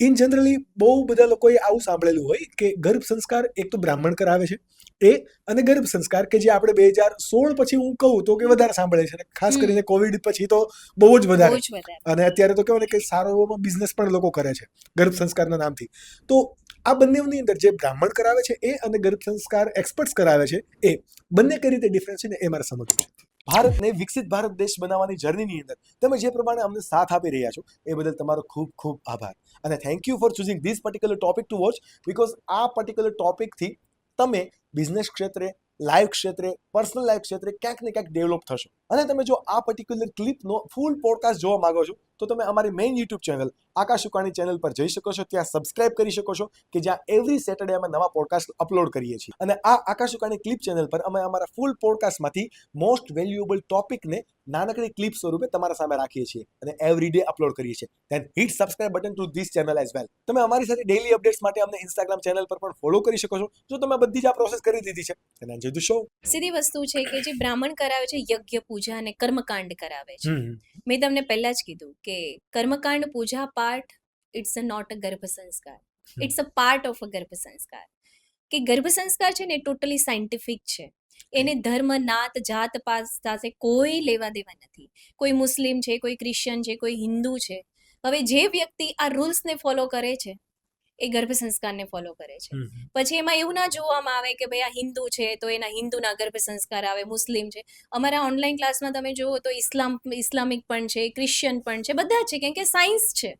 In generally બહુ બધા લોકોએ આવું સાંભળેલું હોય કે ગર્ભ સંસ્કાર એક તો બ્રાહ્મણ કરાવે છે એ અને ગર્ભ સંસ્કાર કે જે આપણે બે હજાર સોળ પછી હું કહું તો કે વધારે સાંભળે છે. અને ખાસ કરીને કોવિડ પછી તો બહુ જ વધારે. અને અત્યારે તો કહેવાય ને કે સારો એવો બિઝનેસ પણ લોકો કરે છે ગર્ભ સંસ્કારના નામથી. તો આ બંનેની અંદર જે બ્રાહ્મણ કરાવે છે એ અને ગર્ભ સંસ્કાર એક્સપર્ટ્સ કરાવે છે એ બંને કઈ રીતે ડિફરન્સ છે ને એ મારે સમજવું છે. ભારતને વિકસિત ભારત દેશ બનાવવાની જર્નીની અંદર તમે જે પ્રમાણે અમને સાથ આપી રહ્યા છો, એ બદલ તમારો ખૂબ ખૂબ આભાર. અને thank you for choosing this particular topic to watch because આ પર્ટિક્યુલર ટોપિકથી તમે બિઝનેસ ક્ષેત્રે લાઈફ ક્ષેત્રે પર્સનલ લાઈફ ક્ષેત્રે ક્યાંક ને ક્યાંક ડેવલપ થશો. અને તમે જો આ પર્ટિક્યુલર ક્લિપનો ફૂલ પોડકાસ્ટ જોવા માંગો છો તો તમે અમારી main YouTube channel Akash Ukani channel પર જઈ શકો છો. ત્યાં સબસ્ક્રાઇબ કરી શકો છો કે જ્યાં એવરી સેટરડે અમે નવા પોડકાસ્ટ અપલોડ કરીએ છીએ. અને આ આકાશ ઉકાણી ક્લિપ ચેનલ પર અમે અમારા ફૂલ પોડકાસ્ટમાંથી મોસ્ટ વેલ્યુએબલ ટોપિકને નાનકડી ક્લિપ સ્વરૂપે તમારા સામે રાખીએ છીએ અને એવરી ડે અપલોડ કરીએ છીએ. Then hit subscribe button to this channel as well તમે અમારી સાથે ડેલી અપડેટ્સ માટે અમને ઇન્સ્ટાગ્રામ ચેનલ પર પણ ફોલો કરી શકો છો. જો તમે બધી જ આ પ્રોસેસ કરી દીધી છે અને જે દુશો સીધી વસ્તુ છે કે જે બ્રાહ્મણ કરાવે છે યજ્ઞ પૂજા અને કર્મકાંડ કરાવે છે. મેં તમને પહેલા જ કીધું કે કર્મકાંડ પૂજા પાઠ it's a not a Garbh Sanskar. It's a part of a Garbh Sanskar. કે ગર્ભ સંસ્કાર છે ને ટોટલી સાયન્ટિફિક છે. એને ધર્મ નાત જાત પાત સાથે કોઈ લેવા દેવા નથી. કોઈ મુસ્લિમ છે કોઈ ક્રિશ્ચિયન છે કોઈ હિન્દુ છે. હવે જે વ્યક્તિ આ રૂલ્સને ફોલો કરે છે એ ગર્ભ સંસ્કારને ફોલો કરે છે. પછી એમાં એવું ના જોવામાં આવે કે ભાઈ આ હિન્દુ છે તો એના હિન્દુના ગર્ભ સંસ્કાર આવે મુસ્લિમ છે. અમારા ઓનલાઈન ક્લાસમાં તમે જુઓ તો ઇસ્લામ ઇસ્લામિક પણ છે ક્રિશ્ચિયન પણ છે બધા છે કેમ કે સાયન્સ છે.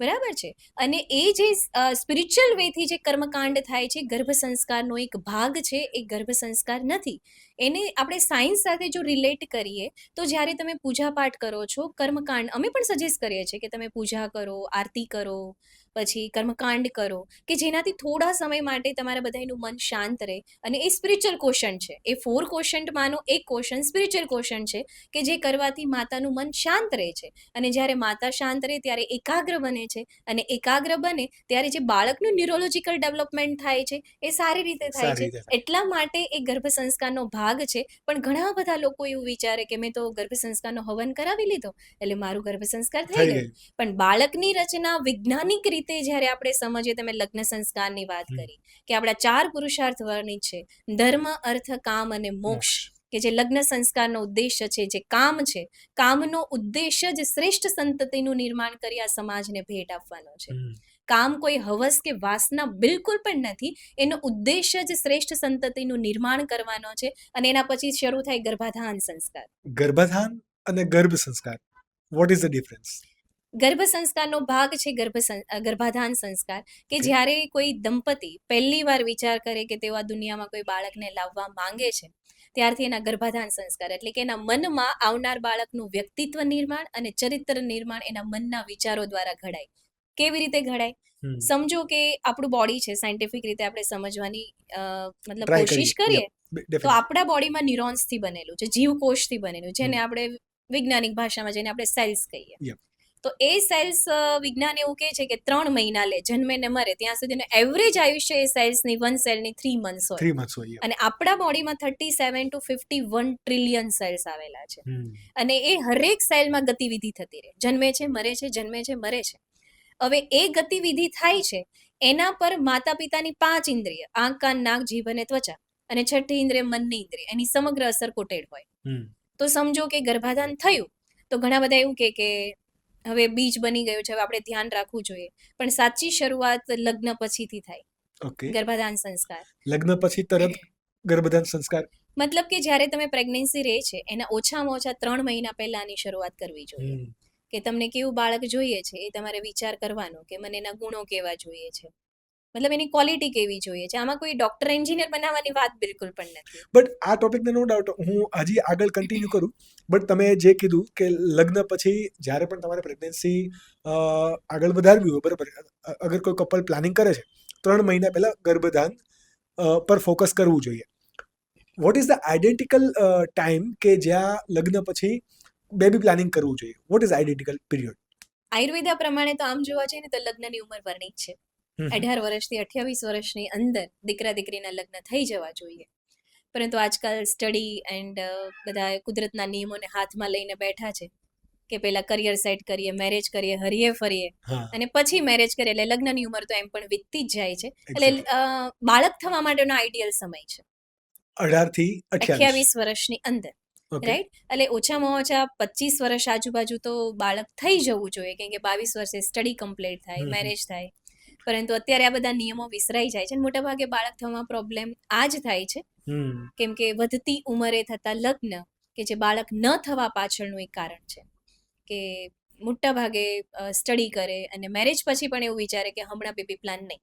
બરાબર છે. અને એ જે સ્પિરિચ્યુઅલ વેથી જે કર્મકાંડ થાય છે ગર્ભ સંસ્કારનો એક ભાગ છે એ ગર્ભ સંસ્કાર નથી. એને આપણે સાયન્સ સાથે જો રિલેટ કરીએ તો જ્યારે તમે પૂજા પાઠ કરો છો કર્મકાંડ અમે પણ સજેસ્ટ કરીએ છીએ કે તમે પૂજા કરો આરતી કરો પછી કર્મકાંડ કરો કે જેનાથી થોડા સમય માટે તમારા બધાનું મન શાંત રહે. અને એ સ્પિરિચ્યુઅલ કોશન છે. એ ફોર ક્વેશ્ચનમાંનો એક કોશન સ્પિરિચ્યુઅલ કોશન છે કે જે કરવાથી માતાનું મન શાંત રહે છે. અને જ્યારે માતા શાંત રહે ત્યારે એકાગ્ર બને છે. અને એકાગ્ર બને ત્યારે જે બાળકનું ન્યુરોલોજીકલ ડેવલપમેન્ટ થાય છે એ સારી રીતે થાય છે. એટલા માટે એ ગર્ભ સંસ્કારનો ભાગ છે. પણ ઘણા બધા લોકો એવું વિચારે કે મેં તો ગર્ભ સંસ્કારનો હવન કરાવી લીધો એટલે મારું ગર્ભ સંસ્કાર થઈ ગયું. પણ બાળકની રચના વૈજ્ઞાનિક રીતે જ્યારે આપણે સમજીએ તમે લગ્ન સંસ્કારની વાત કરી કે આપણા ચાર પુરુષાર્થ વર્ણિત છે. ધર્મ અર્થ કામ અને મોક્ષ કે જે લગ્ન સંસ્કારનો ઉદ્દેશ્ય છે જે કામ છે કામનો ઉદ્દેશ્ય જ શ્રેષ્ઠ સંતતિનું નિર્માણ કરી આ સમાજને ભેટ આપવાનો છે. કામ કોઈ હવસ કે વાસના બિલકુલ પણ નથી એનો ઉદ્દેશ્ય જ શ્રેષ્ઠ સંતતિનું નિર્માણ કરવાનો છે અને એના પછી શરૂ થાય ગર્ભાધાન સંસ્કાર. ગર્ભાધાન અને ગર્ભ સંસ્કાર. વોટ ઇઝ ધ ડિફરન્સ ગર્ભ સંસ્કારનો ભાગ છે ગર્ભ ગર્ભાધાન સંસ્કાર કે જ્યારે કોઈ દંપતી પહેલી વાર વિચાર કરે કે તેઓ આ દુનિયામાં કોઈ બાળકને લાવવા માંગે છે ત્યારથી એના ગર્ભાધાન સંસ્કાર એટલે કે એના મનમાં આવનાર બાળકનું વ્યક્તિત્વ નિર્માણ અને ચરિત્ર નિર્માણ એના મનના વિચારો દ્વારા ઘડાય. કેવી રીતે ઘડાય? સમજો કે આપણું બોડી છે સાયન્ટિફિક રીતે આપણે સમજવાની અ, મતલબ કોશિશ કરીએ. તો આપણા બોડીમાં ન્યુરોન્સથી બનેલું છે જીવકોષથી બનેલું જેને આપણે વૈજ્ઞાનિક ભાષામાં જેને આપણે સેલ્સ કહીએ. તો એ સેલ્સ વિજ્ઞાન એવું કહે છે કે ત્રણ મહિના લે જન્મે ને મરે ત્યાં સુધીનો એવરેજ આયુષ્ય એ સેલ્સની વન સેલની થ્રી મંથ્સ હોય. થ્રી મંથ્સ હોય અને આપણા બોડીમાં thirty seven to fifty one trillion cells આવેલા છે. અને એ હરેક સેલમાં ગતિવિધિ થતી રહે. જન્મે છે મરે છે જન્મે છે મરે છે. હવે એ ગતિવિધિ થાય છે એના પર માતા પિતાની પાંચ ઇન્દ્રિય આંખ કાન નાક જીભ અને ત્વચા અને છઠ્ઠી ઇન્દ્રિય મનની ઇન્દ્રિય એની સમગ્ર અસર કોટેડ હોય. તો સમજો કે ગર્ભાધાન થયું તો ઘણા બધા એવું કે કે હવે બીજ બની ગયું છે હવે આપણે ધ્યાન રાખવું જોઈએ. પણ સાચી શરૂઆત લગ્ન પછીથી થાય. ઓકે. ગર્ભાધાન સંસ્કાર. લગ્ન પછી તરત ગર્ભાધાન સંસ્કાર? મતલબ કે જ્યારે તમે પ્રેગ્નન્સી રહે છે એના ઓછામાં ઓછા ત્રણ મહિના પહેલાની શરૂઆત કરવી જોઈએ. કે તમને કેવું બાળક જોઈએ છે એ તમારે વિચાર કરવાનો કે મને એના ગુણો કેવા જોઈએ છે. મતલબ એની ક્વોલિટી કેવી જોઈએ છે? આમાં કોઈ ડોક્ટર એન્જિનિયર બનાવવાની વાત બિલકુલ પણ નથી. બટ આ ટોપિકને નો ડાઉટ હું હજી આગળ કન્ટિન્યુ કરું. બટ તમે જે કીધું કે લગ્ન પછી જ્યારે પણ તમારે પ્રેગ્નન્સી આગળ વધારવી હોય બરાબર? અગર કોઈ કપલ પ્લાનિંગ કરે છે ત્રણ મહિના પહેલા ગર્ભધાન પર ફોકસ કરવું જોઈએ. What is the identical time કે જ્યાં લગ્ન પછી બેબી પ્લાનિંગ કરવું જોઈએ? What is identical period Ayurveda પ્રમાણે તો આમ જોવા જઈએ ને તો લગ્નની ઉંમર વર્ણિત છે. અઢાર વર્ષથી અઠ્યાવીસ વર્ષની અંદર દીકરા દીકરીના લગ્ન થઈ જવા જોઈએ. પરંતુ આજકાલ સ્ટડી એન્ડ બધા કુદરતના નિયમોને હાથમાં લઈને બેઠા છે કે પેલા કરિયર સેટ કરીએ મેરેજ કરીએ હરીએ ફરીએ અને પછી મેરેજ કરીએ એટલે લગ્નની ઉંમર તો એમ પણ વીતતી જ જાય છે. એટલે બાળક થવા માટેનો આઈડિયલ સમય છે. અઢારથી અઠ્યાવીસ. વર્ષની અંદર રાઈટ એટલે ઓછામાં ઓછા પચીસ વર્ષ આજુબાજુ તો બાળક થઈ જવું જોઈએ કેમ કે બાવીસ વર્ષે સ્ટડી કમ્પ્લીટ થાય. મેરેજ થાય. પરંતુ અત્યારે આ બધા નિયમો વિસરાઈ જાય છે મોટા ભાગે બાળક થવામાં પ્રોબ્લેમ આ જ થાય છે. કેમ કે વધતી ઉંમરે થતા લગ્ન કે જે બાળક ન થવા પાછળનું એક કારણ છે. કે મોટા ભાગે સ્ટડી કરે અને મેરેજ પછી પણ એવું વિચારે કે હમણાં બેબી પ્લાન નહીં.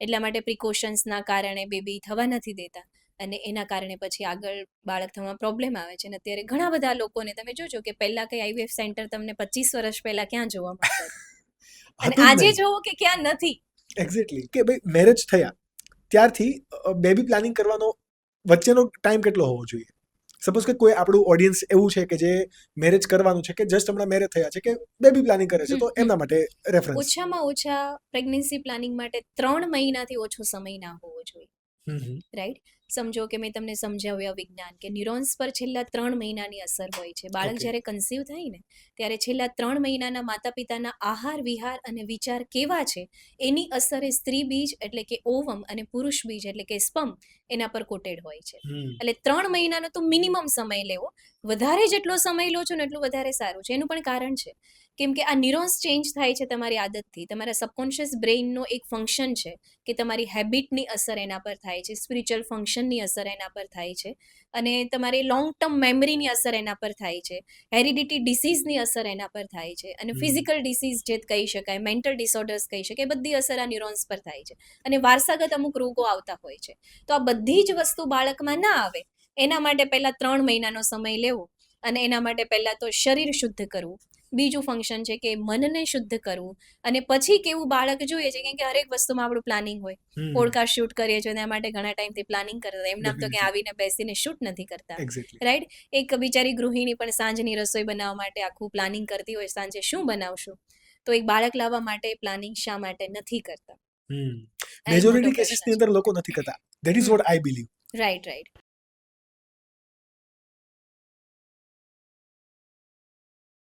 એટલા માટે પ્રિકોશન્સના કારણે બેબી થવા નથી દેતા અને એના કારણે પછી આગળ બાળક થવામાં પ્રોબ્લેમ આવે છે. અને અત્યારે ઘણા બધા લોકોને તમે જોજો કે પહેલા કઈ આઈવીએફ સેન્ટર તમને પચીસ વર્ષ પહેલા ક્યાં જોવા મળતા? અને આજે જોવો કે ક્યાં નથી. એક્ઝેક્ટલી કે ભાઈ મેરેજ થયા. ત્યારથી બેબી પ્લાનિંગ કરવાનો વચ્ચેનો ટાઈમ કેટલો હોવો જોઈએ? સપોઝ કે કોઈ આપણું ઓડિયન્સ એવું છે કે જે મેરેજ કરવાનું છે કે જસ્ટ હમણાં મેરેજ થયા છે કે બેબી પ્લાનિંગ કરે છે તો. એમના માટે રેફરન્સ ઓછામાં ઓછા પ્રેગ્નન્સી પ્લાનિંગ માટે ત્રણ મહિનાથી ઓછો સમય ના હોવો જોઈએ. રાઈટ? સમજો કે મેં તમને સમજાવ્યા વિજ્ઞાન કે ન્યુરોન્સ પર છેલ્લા ત્રણ મહિનાની અસર હોય છે. બાળક જ્યારે કન્સીવ થાય ને ત્યારે છેલ્લા ત્રણ મહિનાના માતા પિતાના આહાર વિહાર અને વિચાર કેવા છે? એની અસર એ સ્ત્રી બીજ એટલે કે ઓવમ અને પુરુષ બીજ એટલે કે સ્પમ એના પર કોટેડ હોય છે. એટલે ત્રણ મહિનાનો તો મિનિમમ સમય લેવો. વધારે જેટલો સમય લો છો ને એટલું વધારે સારું છે. એનું પણ કારણ છે. કેમ કે આ ન્યુરોન્સ ચેન્જ થાય છે તમારી આદતથી. તમારા સબકોન્શિયસ બ્રેઇનનો એક ફંક્શન છે કે તમારી હેબિટની અસર એના પર થાય છે સ્પિરિચ્યુઅલ ફંક્શનની અસર એના પર થાય છે અને તમારી લોંગ ટર્મ મેમરીની અસર એના પર થાય છે હેરિડિટી ડિસીઝની અસર એના પર થાય છે અને ફિઝિકલ ડિસીઝ જે કહી શકાય મેન્ટલ ડિસઓર્ડર્સ કહી શકાય બધી અસર આ ન્યુરોન્સ પર થાય છે અને વારસાગત અમુક રોગો આવતા હોય છે. તો આ બધી જ વસ્તુ બાળકમાં ના આવે. એના માટે પહેલા ત્રણ મહિનાનો સમય લેવો અને એના માટે પહેલા તો શરીર શુદ્ધ કરવું. બીજું ફંક્શન છે કે મનને શુદ્ધ કરવું. અને પછી કેવું બાળક જોઈએ છે કે હરેક વસ્તુમાં આપણું પ્લાનિંગ હોય. પોડકાસ્ટ શૂટ કરીએ છીએ એના માટે ઘણા ટાઈમથી પ્લાનિંગ કરતા એમ નામ તો કે આવીને બેસીને શૂટ નથી કરતા. રાઈટ એક બિચારી ગૃહિણી પણ સાંજની રસોઈ બનાવવા માટે આખું પ્લાનિંગ કરતી હોય સાંજે શું બનાવશું? તો એક બાળક લાવવા માટે પ્લાનિંગ શા માટે નથી કરતા? મેજોરિટી કેસીસની અંદર લોકો નથી કરતા. That is what I believe right right